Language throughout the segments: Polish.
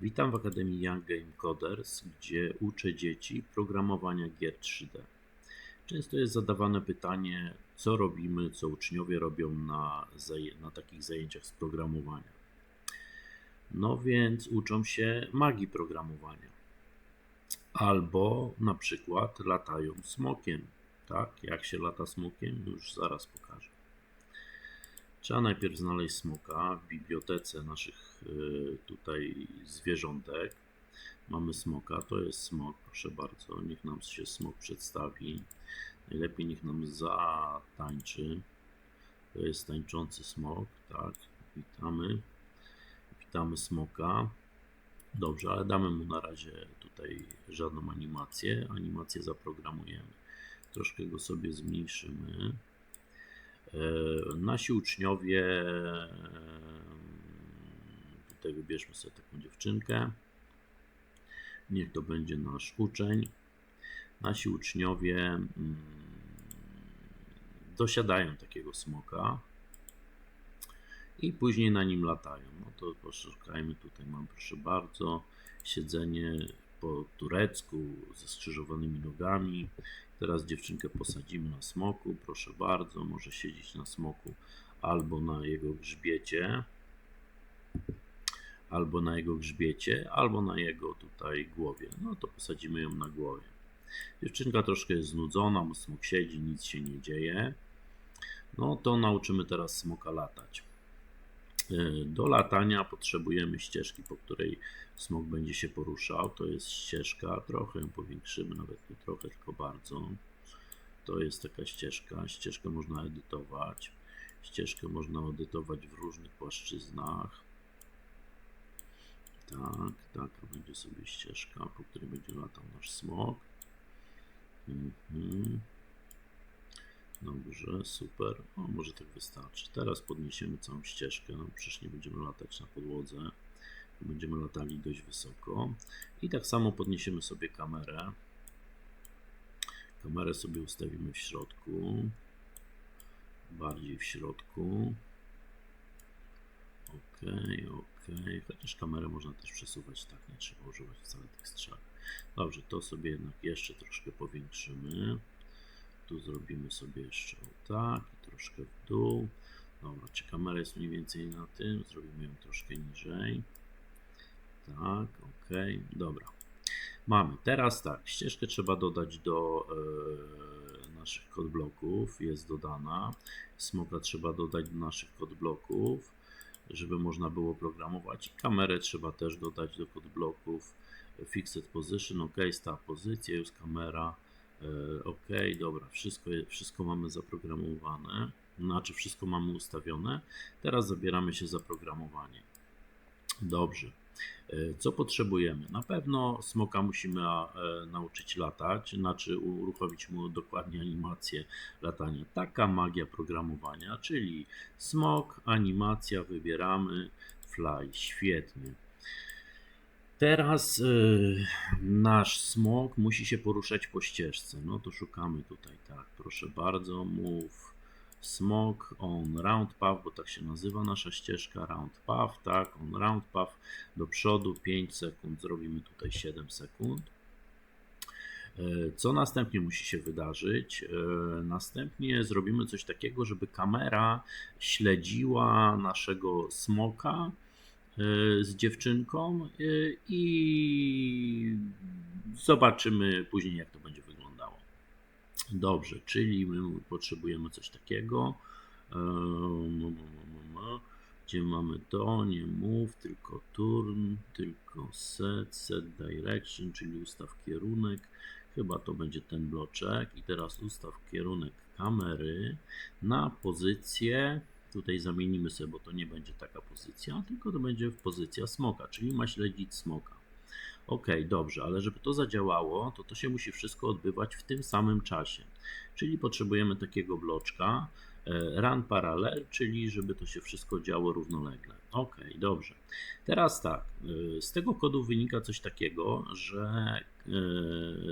Witam w Akademii Young Game Coders, gdzie uczę dzieci programowania gier 3D. Często jest zadawane pytanie, co robimy, co uczniowie robią na, na takich zajęciach z programowania. No więc uczą się magii programowania. Albo na przykład latają smokiem. Tak, jak się lata smokiem, już zaraz pokażę. Trzeba najpierw znaleźć smoka w bibliotece naszych y, tutaj zwierzątek. Mamy smoka, to jest smok, proszę bardzo. Niech nam się smok przedstawi. Najlepiej niech nam zatańczy. To jest tańczący smok, tak. Witamy. Witamy smoka. Dobrze, ale damy mu na razie tutaj żadną animację. Animację zaprogramujemy. Troszkę go sobie zmniejszymy. E, Nasi uczniowie, e, tutaj wybierzmy sobie taką dziewczynkę. Niech to będzie nasz uczeń. Nasi uczniowie mm, dosiadają takiego smoka i później na nim latają. No to poszukajmy, tutaj mam proszę bardzo siedzenie po turecku ze skrzyżowanymi nogami. Teraz dziewczynkę posadzimy na smoku, proszę bardzo, może siedzieć na smoku albo na jego grzbiecie, albo na jego grzbiecie, albo na jego tutaj głowie. No to posadzimy ją na głowie. Dziewczynka troszkę jest znudzona, bo smok siedzi, nic się nie dzieje. No to nauczymy teraz smoka latać. E, Do latania potrzebujemy ścieżki, po której smok będzie się poruszał. To jest ścieżka, trochę ją powiększymy, nawet nie trochę, tylko bardzo. To jest taka ścieżka. Ścieżkę można edytować. Ścieżkę można edytować w różnych płaszczyznach. Tak, taka będzie sobie ścieżka, po której będzie latał nasz smok. Mhm. Dobrze, super. O, może tak wystarczy. Teraz podniesiemy całą ścieżkę. No, przecież nie będziemy latać na podłodze. Będziemy latali dość wysoko. I tak samo podniesiemy sobie kamerę. Kamerę sobie ustawimy w środku. Bardziej w środku. Ok, ok. Chociaż kamerę można też przesuwać tak, nie trzeba używać wcale tych strzał. Dobrze, to sobie jednak jeszcze troszkę powiększymy. Tu zrobimy sobie jeszcze tak i troszkę w dół. Dobra, czy kamera jest mniej więcej na tym? Zrobimy ją troszkę niżej. Tak, ok, dobra. Mamy. Teraz tak, ścieżkę trzeba dodać do e, naszych kodbloków. Jest dodana. Smoka trzeba dodać do naszych kodbloków, żeby można było programować. Kamerę trzeba też dodać do kodbloków. Fixed position, ok, stała pozycja, jest kamera. E, Ok, dobra, wszystko, wszystko mamy zaprogramowane, znaczy wszystko mamy ustawione. Teraz zabieramy się za programowanie. Dobrze. E, Co potrzebujemy? Na pewno smoka musimy e, nauczyć latać, znaczy uruchomić mu dokładnie animację latania. Taka magia programowania, czyli smok, animacja, wybieramy, fly, świetnie. Teraz y, nasz smok musi się poruszać po ścieżce. No to szukamy tutaj, tak, proszę bardzo, move smok on round path, bo tak się nazywa nasza ścieżka, round path, tak, on round path, do przodu 5 sekund, zrobimy tutaj 7 sekund. Y, Co następnie musi się wydarzyć? Y, Następnie zrobimy coś takiego, żeby kamera śledziła naszego smoka z dziewczynką y, i zobaczymy później, jak to będzie wyglądało. Dobrze, czyli my potrzebujemy coś takiego. M. Gdzie mamy to? Nie move, tylko turn, tylko set, set direction, czyli ustaw kierunek. Chyba to będzie ten bloczek. I teraz ustaw kierunek kamery na pozycję. Tutaj zamienimy sobie, bo to nie będzie taka pozycja, tylko to będzie pozycja smoka, czyli ma śledzić smoka. Ok, dobrze, ale żeby to zadziałało, to to się musi wszystko odbywać w tym samym czasie. Czyli potrzebujemy takiego bloczka run parallel, czyli żeby to się wszystko działo równolegle. Ok, dobrze. Teraz tak, e, z tego kodu wynika coś takiego, że e,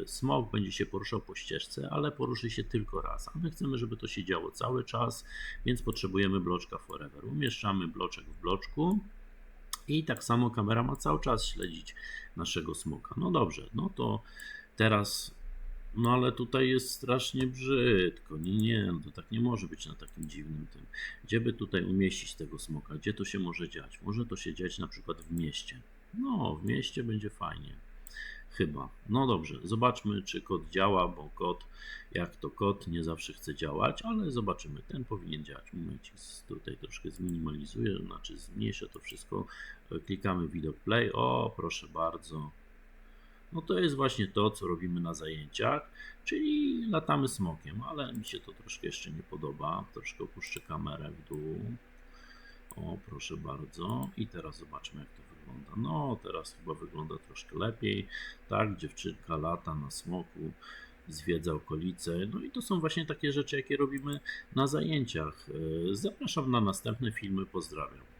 smok będzie się poruszał po ścieżce, ale poruszy się tylko raz. A my chcemy, żeby to się działo cały czas, więc potrzebujemy bloczka forever. Umieszczamy bloczek w bloczku I tak samo kamera ma cały czas śledzić naszego smoka. No dobrze, no to teraz. No ale tutaj jest strasznie brzydko. Nie, nie, to tak nie może być na takim dziwnym tym. Gdzie by tutaj umieścić tego smoka? Gdzie to się może dziać? Może to się dziać na przykład w mieście. No, w mieście będzie fajnie. Chyba. No dobrze, zobaczmy, czy kod działa, bo kod, jak to kod, nie zawsze chce działać, ale zobaczymy. Ten powinien działać. Momencik, tutaj troszkę zminimalizuję, znaczy zmniejszę to wszystko. E, Klikamy widok play. O, proszę bardzo. No to jest właśnie to, co robimy na zajęciach, czyli latamy smokiem, ale mi się to troszkę jeszcze nie podoba. Troszkę opuszczę kamerę w dół. O, proszę bardzo. I teraz zobaczmy, jak to wygląda. No, teraz chyba wygląda troszkę lepiej. Tak, dziewczynka lata na smoku, zwiedza okolice. No i to są właśnie takie rzeczy, jakie robimy na zajęciach. Zapraszam na następne filmy. Pozdrawiam.